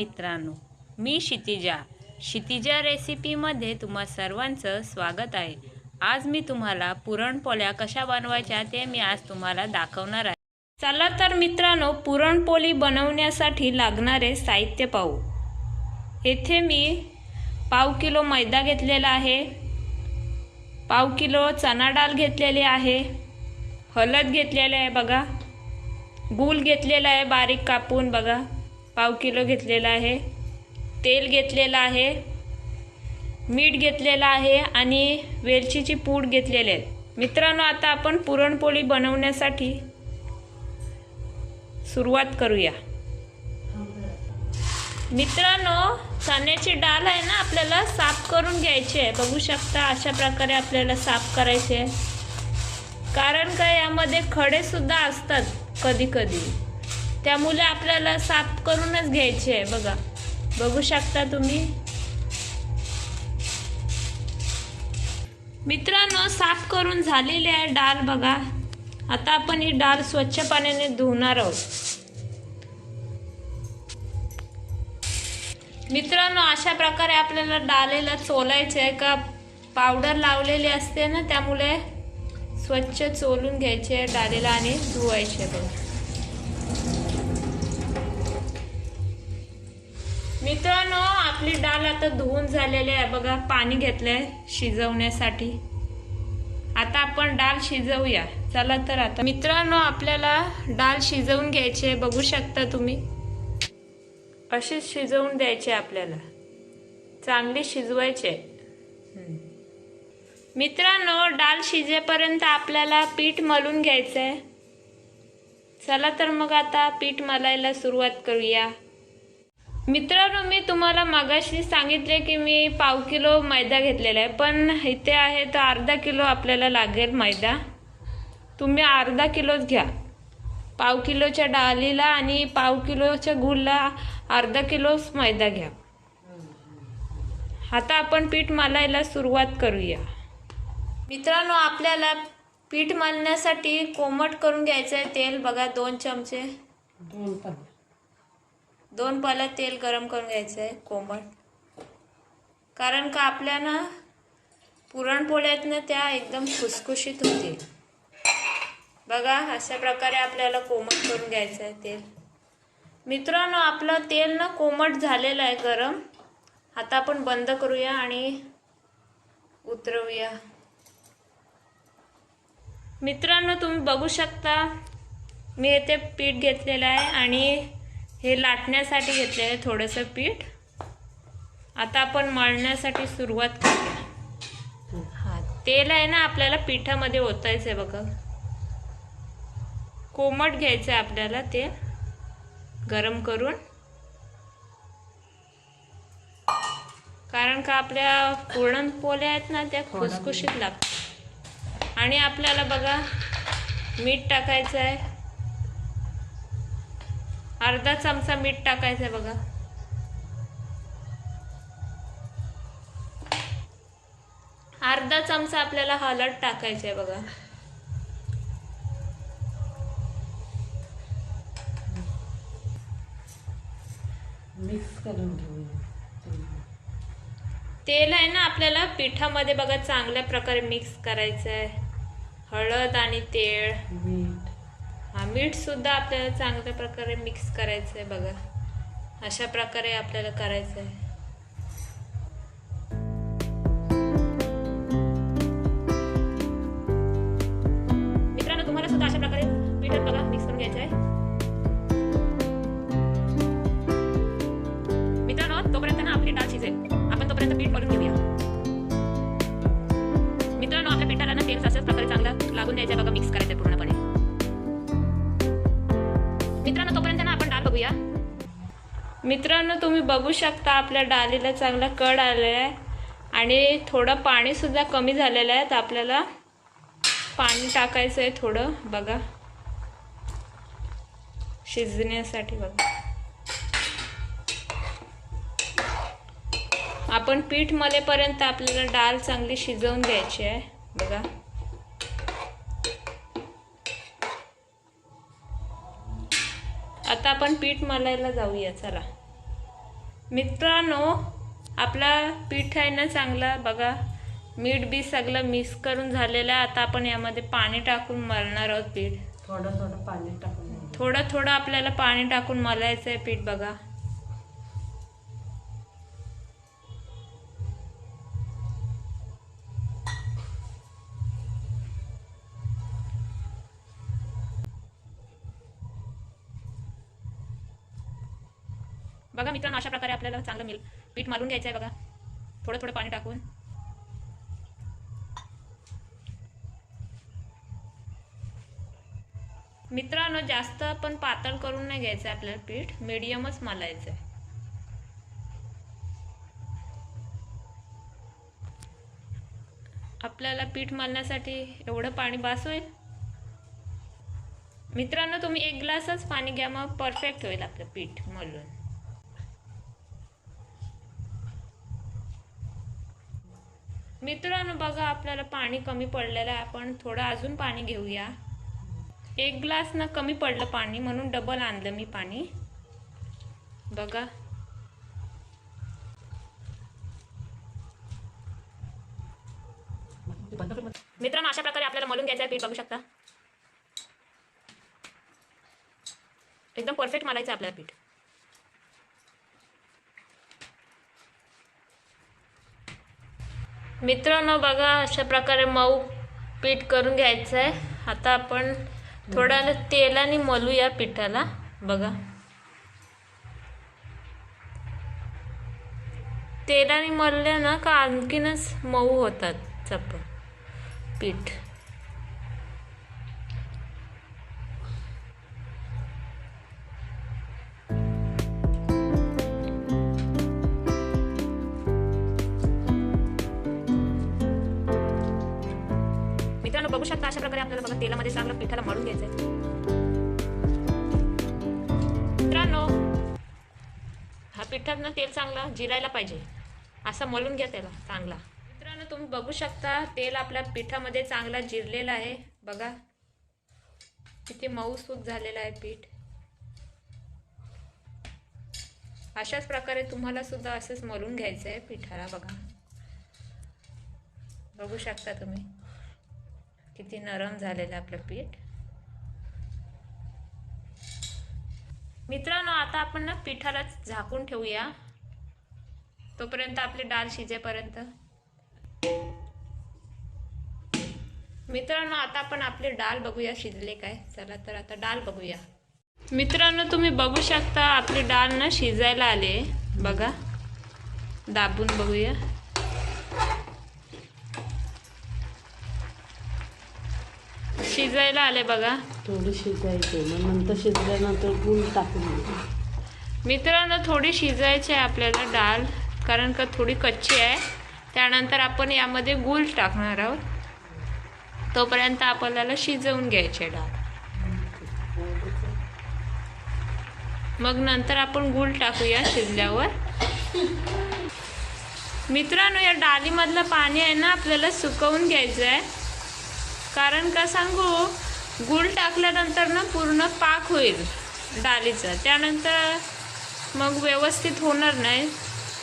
मित्रांनो मी क्षितिजा. क्षितिजा रेसिपीमध्ये तुम्हा सर्वांचं स्वागत आहे. आज मी तुम्हाला पुरणपोळ्या कशा बनवायच्या ते मी आज तुम्हाला दाखवणार आहे. चला तर मित्रांनो पुरणपोळी बनवण्यासाठी लागणारे साहित्य पाहू. येथे मी पाव किलो मैदा घेतलेला आहे. पाव किलो चना डाळ घेतलेली आहे. हळद घेतलेली आहे बघा. गूळ घेतलेला आहे बारीक कापून बघा. पाव किलो घेतलेला आहे. तेल घेतलेलं आहे. मीठ घेतलेलं आहे आणि वेलचीची पूड घेतलेली आहे. मित्रांनो आता आपण पुरणपोळी बनवण्यासाठी सुरुवात करूया. मित्रांनो चण्याची डाळ आहे ना आपल्याला साफ करून घ्यायची आहे. बघू शकता अशा प्रकारे आपल्याला साफ करायचे आहे. कारण का यामध्ये खडे सुद्धा असतात कधी कधी त्यामुळे आपल्याला साफ करूनच घ्यायचे आहे बघा. बघू शकता तुम्ही. मित्रांनो साफ करून झालेली आहे डाळ बघा. आता आपण ही डाळ स्वच्छ पाण्याने धुवणार आहोत. मित्रांनो अशा प्रकारे आपल्याला डाळीला चोलायचं आहे का? पावडर लावलेली असते ना त्यामुळे स्वच्छ चोलून घ्यायचे डाळीला आणि धुवायचे बघा. मित्रांनो आपली डाळ आता धुवून झालेली आहे. बघा पाणी घेतलंय शिजवण्यासाठी. आता आपण डाळ शिजवूया. चला तर आता. मित्रांनो आपल्याला डाळ शिजवून घ्यायची आहे. बघू शकता तुम्ही. अशीच शिजवून द्यायची आपल्याला. चांगली शिजवायचे मित्रांनो डाळ शिजेपर्यंत आपल्याला पीठ मलून घ्यायचं आहे चला तर मग आता पीठ मलायला सुरुवात करूया. मित्रांनो मी तुम्हाला मागाशी सांगितले की मी पाव किलो मैदा घेतलेला आहे पण इथे आहे तर अर्धा किलो आपल्याला लागेल मैदा. तुम्ही अर्धा किलोच घ्या. पाव किलोच्या डालीला आणि पाव किलोच्या गुळला अर्धा किलोच मैदा घ्या. आता आपण पीठ मलायला सुरुवात करूया. मित्रांनो आपल्याला पीठ मालण्यासाठी कोमट करून घ्यायचं आहे तेल. बघा दोन चमचे. दोन पण दोन पाला तेल गरम करून घ्यायचं आहे कोमट. कारण का आपल्या ना पुरणपोळ्यात ना त्या एकदम खुसखुशीत होतील. बघा अशा प्रकारे आपल्याला कोमट करून घ्यायचं आहे तेल. मित्रांनो आपलं तेल ना कोमट झालेलं आहे गरम. आता आपण बंद करूया आणि उतरवूया. मित्रांनो तुम्ही बघू शकता मी येथे पीठ घेतलेलं आहे आणि हे लाटण्यासाठी घेतलेलं थोडंसं पीठ. आता आपण मळण्यासाठी सुरुवात करूया. हां तेल आहे ना आपल्याला पिठामध्ये ओतायचं आहे बघा. कोमट घ्यायचं आहे आपल्याला ते गरम करून. कारण का आपल्या पुरणपोळ्या आहेत ना त्या खुसखुशीत लागतात. आणि आपल्याला बघा मीठ टाकायचं आहे अर्धा चमचा मीठ टाकायचं आहे बघा. अर्धा चमचा आपल्याला हळद टाकायचं आहे बघा. मिक्स करून घेऊया. तेल आहे ना आपल्याला पिठामध्ये बघा चांगल्या प्रकारे मिक्स करायचं आहे हळद आणि तेल. मीठ सुद्धा आपल्याला चांगल्या प्रकारे मिक्स करायचं आहे बघा. अशा प्रकारे आपल्याला करायचं आहे मित्रांनो तुम्हाला सुद्धा अशा प्रकारे मीठ बघा मिक्स करून घ्यायचं आहे मित्रांनो तोपर्यंत ना आपली डाळ शिजेल. आपण तोपर्यंत पीठ मळून घेऊया. मित्रांनो आपल्या पिठाला ना तेल अशाच प्रकारे चांगलं लागून द्यायचं आहे बघा मित्रांनो तुम्ही बघू शकता आपल्या डाळीला चांगला कड आलेला आहे. आणि थोडं पाणीसुद्धा कमी झालेलं आहे. तर आपल्याला पाणी टाकायचं आहे थोडं. बघा. शिजण्यासाठी बघा. आपण पीठ मलेपर्यंत आपल्याला डाळ चांगली शिजवून द्यायची आहे. बघा. आता आपण पीठ मलायला जाऊया. चला. मित्रांनो आपला पीठ आहे ना चांगला बघा. मीठ बी सगळं मिक्स करून झालेलं आहे. आता आपण यामध्ये पाणी टाकून मळणार आहोत पीठ. थोडं थोडं पाणी टाकून. थोडं थोडं आपल्याला पाणी टाकून मलायचं आहे पीठ बघा. बघा मित्रांनो अशा प्रकारे आपल्याला चांगलं मिळेल पीठ मारून घ्यायचं आहे बघा. थोडं थोडं पाणी टाकून. मित्रांनो जास्त पण पातळ करून नाही घ्यायचं आहे आपल्याला पीठ मिडियमच मलायचं आहे आपल्याला पीठ मारण्यासाठी एवढं पाणी बास होईल. मित्रांनो तुम्ही एक ग्लासच पाणी घ्या मग परफेक्ट होईल आपलं पीठ मलून मित्रांनो बघा आपल्याला पाणी कमी पडलेलं आहे. आपण थोडं अजून पाणी घेऊया. एक ग्लास ना कमी पडलं पाणी म्हणून डबल आणलं मी पाणी. बघा. मित्रांनो अशा प्रकारे आपल्याला मलून घ्यायचं आहे पीठ बघू शकता. एकदम परफेक्ट मालायचं आपल्याला पीठ. मित्रांनो बघा अशा प्रकारे मऊ पीठ करून घ्यायचं आहे आता आपण थोडा तेलाने मलूया पिठाला. बघा. तेलाने मलले ना का आणखीनच मऊ होतात चप पीठ. चांगलं जिरायला पाहिजे. असं मळून घ्या त्याला चांगला. मित्रांनो तुम्ही बघू शकता तेल आपल्या पिठामध्ये चांगला जिरलेला आहे. बघा. किती मऊसूत झालेलं आहे पीठ. अशाच प्रकारे तुम्हाला सुद्धा असंच मळून घ्यायचं आहे पिठाला बघा. बघू शकता तुम्ही. किती नरम झालेलं आहे आपलं पीठ. मित्रांनो आता आपण ना पिठाला झाकून ठेवूया. तोपर्यंत आपली डाळ शिजेपर्यंत. मित्रांनो आता आपण आपली डाळ बघूया शिजले काय. चला तर आता डाळ बघूया. मित्रांनो तुम्ही बघू शकता आपली डाळ ना शिजायला आले. बघा दाबून बघूया. शिजायला आले बघा. थोडी शिजायचे मग नंतर शिजल्यानंतर गुळ टाकून. मित्रांनो थोडी शिजायची आहे आपल्याला डाळ कारण का थोडी कच्ची आहे. त्यानंतर आपण यामध्ये गूळ टाकणार आहोत. तोपर्यंत आपल्याला शिजवून घ्यायची आहे डाळ मग नंतर आपण गूळ टाकूया शिजल्यावर. मित्रांनो या डाळीमधलं पाणी आहे ना आपल्याला सुकवून घ्यायचं आहे. कारण का सांगू? गूळ टाकल्यानंतर ना पूर्ण पाक होईल डाळीचं. त्यानंतर मग व्यवस्थित होणार नाही.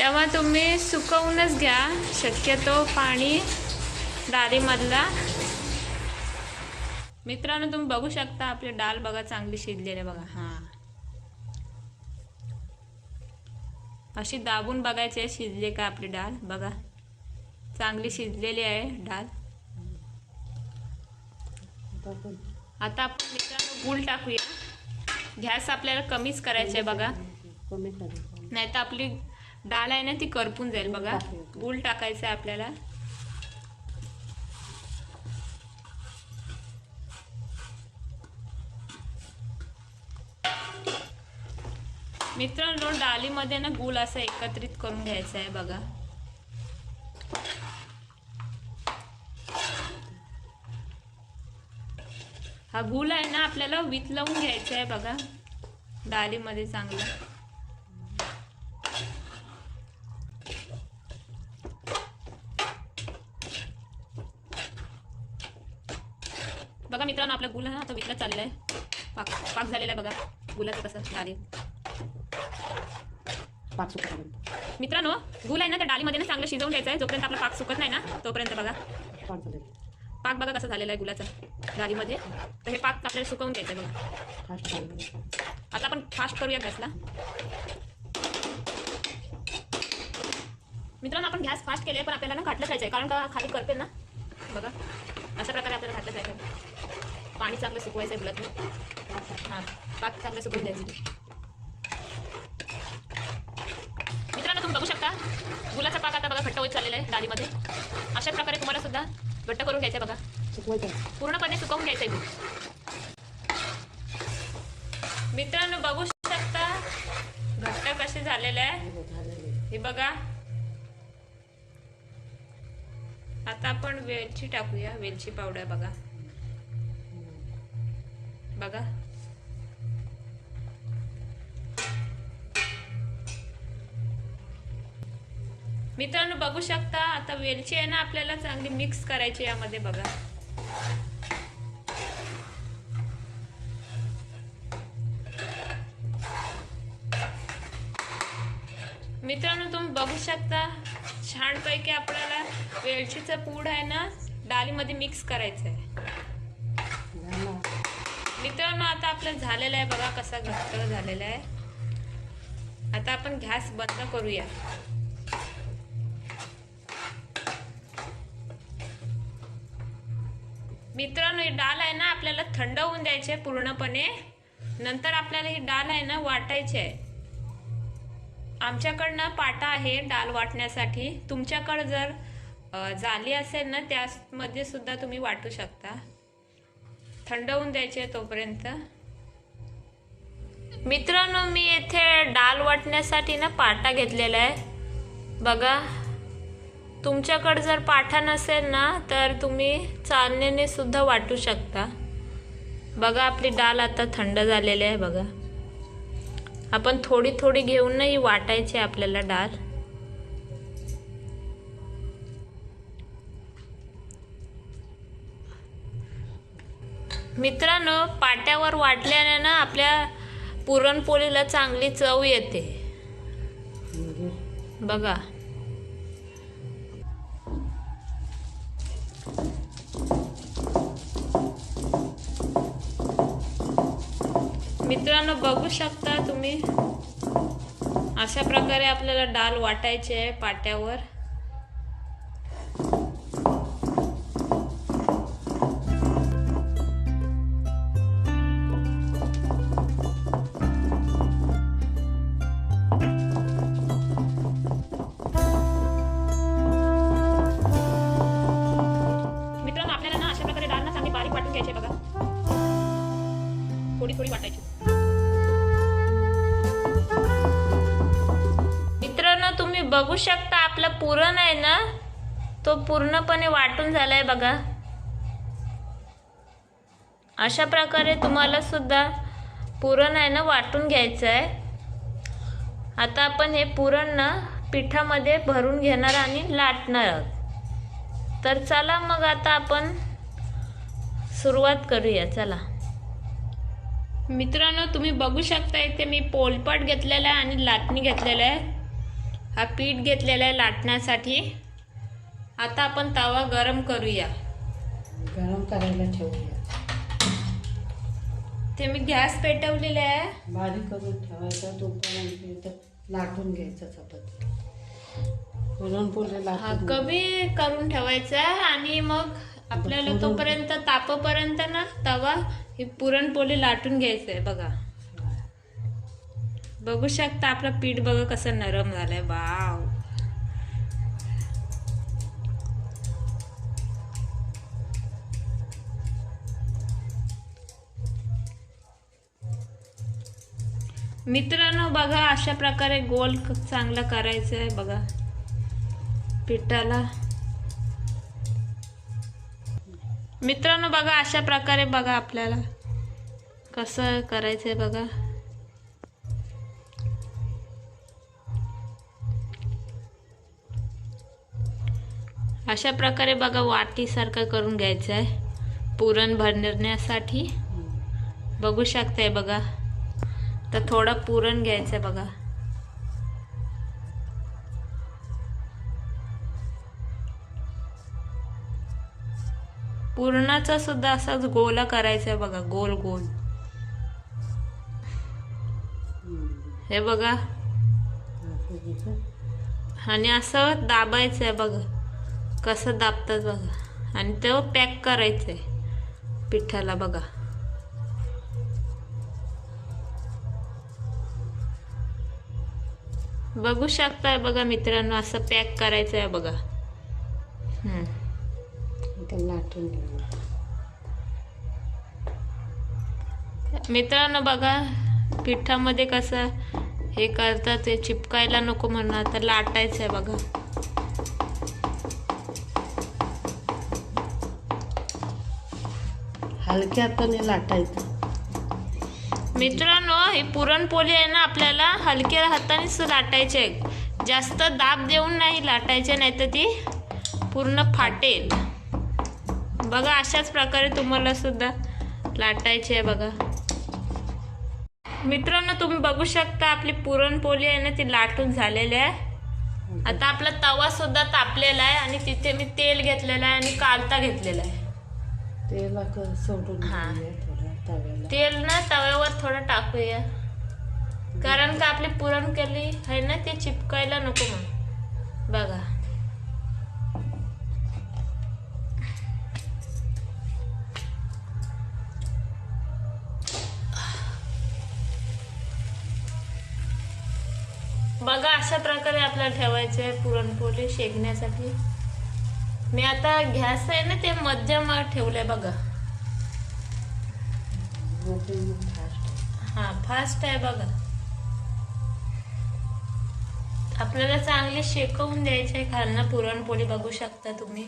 तेव्हा तुम्ही सुकवूनच घ्या शक्यतो पाणी डाळीमधला. मित्रांनो तुम्ही बघू शकता आपली डाळ बघा चांगली शिजलेली आहे बघा. हां. अशी दाबून बघायची आहे शिजले का आपली डाळ? बघा. चांगली शिजलेली आहे डाळ. आता आपण मित्रांनो गुळ टाकूया. गॅस आपल्याला कमीच करायचा आहे बघा. नाही तर आपली डाळ आहे ना ती करपून जाईल बघा. गूळ टाकायचं आहे आपल्याला. मित्रांनो डाळीमध्ये ना गूळ असं एकत्रित करून घ्यायचं आहे बघा. हा गूळ आहे ना आपल्याला वितलवून घ्यायचा आहे बघा. डाळीमध्ये चांगलं बघा मित्रांनो आपला गुल हा आता विकत चाललाय. पाक पाक झालेला आहे बघा. गुलाचं कसं डाळी पाच रुपयापर्यंत मित्रांनो गुल आहे ना त्या डाळीमध्ये ना चांगलं शिजवून घ्यायचं आहे. जोपर्यंत आपला पाक सुकत नाही ना तोपर्यंत बघा. पाक बघा कसा झालेला आहे गुलाचा. डाळीमध्ये. तर हे पाक आपल्याला सुकवून घ्यायचं आहे बघा. आता आपण फास्ट करूया गॅसला. मित्रांनो आपण गॅस फास्ट केले पण आपल्याला ना घातलं जायचं आहे कारण का खाली करते ना. बघा. अशा प्रकारे आपल्याला घातलं जायचं आहे. पाणी चांगलं सुकवायचं आहे गुलात हां पाक चांगलं सुकवून द्यायचं. मित्रांनो तुम्ही बघू शकता गुलाचा पाक आता बघा घट्ट होत चाललेला आहे डाळीमध्ये अशा प्रकारे तुम्हाला सुद्धा घट्ट करून घ्यायचं आहे बघा. चुकवायचं पूर्णपणे सुकवून घ्यायचंय दूध मित्रांनो बघू शकता घट्ट कसे झालेले आहे. हे बघा. आता आपण वेलची टाकूया वेलची पावडर बघा. बघा. मित्रांनो बघू शकता आता वेलची आहे ना आपल्याला चांगली मिक्स करायची यामध्ये बघा. मित्रांनो तुम्ही बघू शकता छानपैकी आपल्याला वेलचीचं पूड आहे ना डाळीमध्ये मिक्स करायचं आहे मित्रांनो आता आपलं झालेलं आहे बघा कसा घट्ट झालेला आहे. आता आपण गॅस बंद करूया. मित्रांनो ही डाळ आहे ना आपल्याला थंड होऊन द्यायची आहे पूर्णपणे. नंतर आपल्याला ही डाळ आहे ना वाटायची आहे. आमच्याकडनं पाटा आहे डाळ वाटण्यासाठी. तुमच्याकडं जर झाली जाली असेल ना त्यामध्ये सुद्धा तुम्ही वाटू शकता. थंड होऊन द्यायचे तोपर्यंत. मित्रांनो मी येथे डाळ वाटण्यासाठी ना पाटा घेतलेला आहे. बघा तुमच्याकडे जर पाठा नसेल ना तर तुम्ही चालण्याने सुद्धा वाटू शकता. बघा आपली डाळ आता थंड झालेली आहे बघा. आपण थोडी थोडी घेऊन नाही वाटायची आहे आपल्याला डाळ मित्रांनो पाट्यावर वाटल्याने ना आपल्या पुरणपोळीला चांगली चव येते. बघा. मित्रांनो बघू शकता तुम्ही अशा प्रकारे आपल्याला डाल वाटायची आहे पाट्यावर. घ्यायची बघा. थोडी थोडी वाटायची. मित्रांनो तुम्ही बघू शकता आपलं पुरण आहे ना तो पूर्णपणे वाटून झालाय बघा. अशा प्रकारे तुम्हाला सुद्धा पुरण आहे ना वाटून घ्यायचं आहे. आता आपण हे पुरण ना पिठामध्ये भरून घेणार आणि लाटणार आहोत. तर चला मग आता आपण सुरुवात करूया चला. मित्रांनो तुम्ही बघू शकता इथे मी पोलपाट घेतलेला आहे आणि लाटणी घेतलेला आहे. हा पीठ घेतलेला आहे लाटण्यासाठी. आता आपण तवा गरम करूया. गरम करायला ठेवूया. ते मी गॅस पेटवलेला आहे. बारीक करून ठेवायचा तोपर्यंत लाटून घ्यायचा चपाती पुरणपोळी हा कमी करून ठेवायचा आणि मग आपल्याला तोपर्यंत तापपर्यंत ना तवा ही पुरणपोळी लाटून घ्यायचं आहे बघा. बघू शकता आपलं पीठ बघा कसं नरम झालंय. वाव. मित्रांनो बघा अशा प्रकारे गोल चांगला करायचं आहे बघा. पिठाला. मित्रांनो बघा अशा प्रकारे बघा आपल्याला कसं करायचंय बघा. अशा प्रकारे बघा वाटीसारखं करून घ्यायचं आहे पुरण भरण्यासाठी. बघू शकताय बघा. तर थोडं पुरण घ्यायचं आहे बघा. पुरणाचा सुद्धा असाच गोला करायचा आहे बघा गोल गोल. हे बघा. आणि असं दाबायचं आहे बघा कसं दाबतात बघा. आणि तो पॅक करायचं आहे पिठाला बघा. बघू शकताय बघा मित्रांनो असं पॅक करायचं आहे बघा. ते लाटून मित्रांनो बघा पिठामध्ये कसं हे करतात ते चिपकायला नको म्हणून आता लाटायचं आहे बघा. हलक्या हाताने लाटायचं. मित्रांनो ही पुरणपोळी आहे ना आपल्याला हलक्या हातानेच लाटायची आहे जास्त दाब देऊन नाही लाटायचे नाही तर ती पूर्ण फाटेल. बघा अशाच प्रकारे तुम्हाला सुद्धा लाटायची आहे बघा. मित्रांनो तुम्ही बघू शकता आपली पुरणपोळी आहे ना ती लाटून झालेली आहे. आता आपला तवा सुद्धा तापलेला आहे आणि तिथे मी तेल घेतलेलं आहे आणि कालता घेतलेला आहे. तेला हा. तेल ना तव्यावर थोडं टाकूया. कारण का आपली पुरण केली आहे ना ते चिपकायला नको म्हणून. बघा. आपल्याला ठेवायचं आहे पुरणपोळी शेकण्यासाठी मी आता गॅस आहे ना ते मध्यम ठेवलंय बघा. हा फास्ट आहे बघा. आपल्याला चांगली शेकवून द्यायची आहे खालना पुरणपोळी बघू शकता तुम्ही.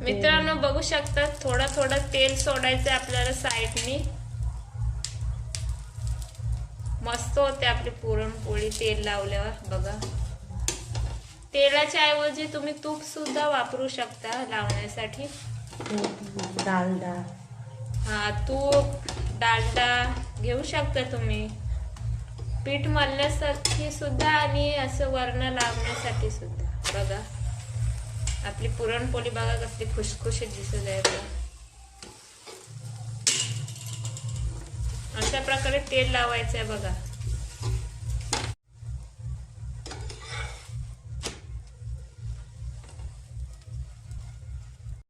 मित्रांनो बघू शकता थोडं थोडं तेल सोडायचं आपल्याला साईडनी मस्त होते आपली पुरणपोळी तेल लावल्यावर. बघा. तेलाच्या ऐवजी तुम्ही तूप सुद्धा वापरू शकता लावण्यासाठी. डालडा. हा तूप डालडा घेऊ शकता तुम्ही. पीठ मळण्यासाठी सुद्धा आणि असं वर्ण लावण्यासाठी सुद्धा. बघा. आपली पुरणपोळी बघा कसली खुशखुशीत दिसत आहे बघा अशा प्रकारे तेल लावायचं आहे बघा.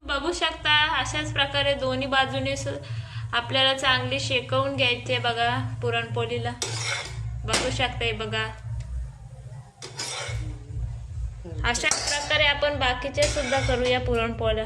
बघू शकता अशाच प्रकारे दोन्ही बाजूने सु- आपल्याला चांगली शेकवून घ्यायचे बघा पुरणपोळीला. बघू शकता बघा. अशा प्रकारे आपण बाकीचे सुद्धा करूया पुरणपोळ्या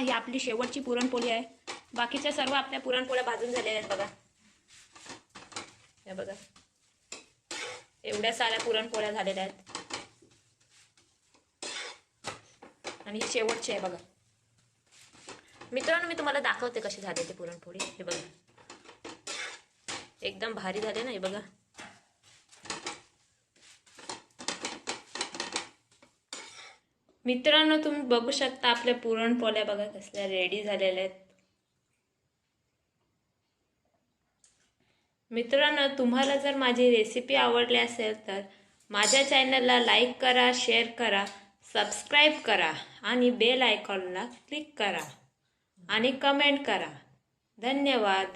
ही आपली शेवटची पुरणपोळी आहे. बाकीच्या सर्व आपल्या पुरणपोळ्या भाजून झालेल्या आहेत बघा. हे बघा. एवढ्या साऱ्या पुरणपोळ्या झालेल्या आहेत. आणि ही शेवटची आहे बघा. मित्रांनो मी तुम्हाला दाखवते कशी झाली ते पुरणपोळी. हे बघा. एकदम भारी झाले ना हे बघा. मित्रांनो तुम्ही बघू शकता आपल्या पुरणपोळ्या बघा कसल्या रेडी झालेल्या आहेत. मित्रांनो तुम्हाला जर माझी रेसिपी आवडली असेल तर माझ्या चॅनलला लाईक करा शेअर करा सबस्क्राईब करा आणि बेल आयकॉनला क्लिक करा आणि कमेंट करा. धन्यवाद.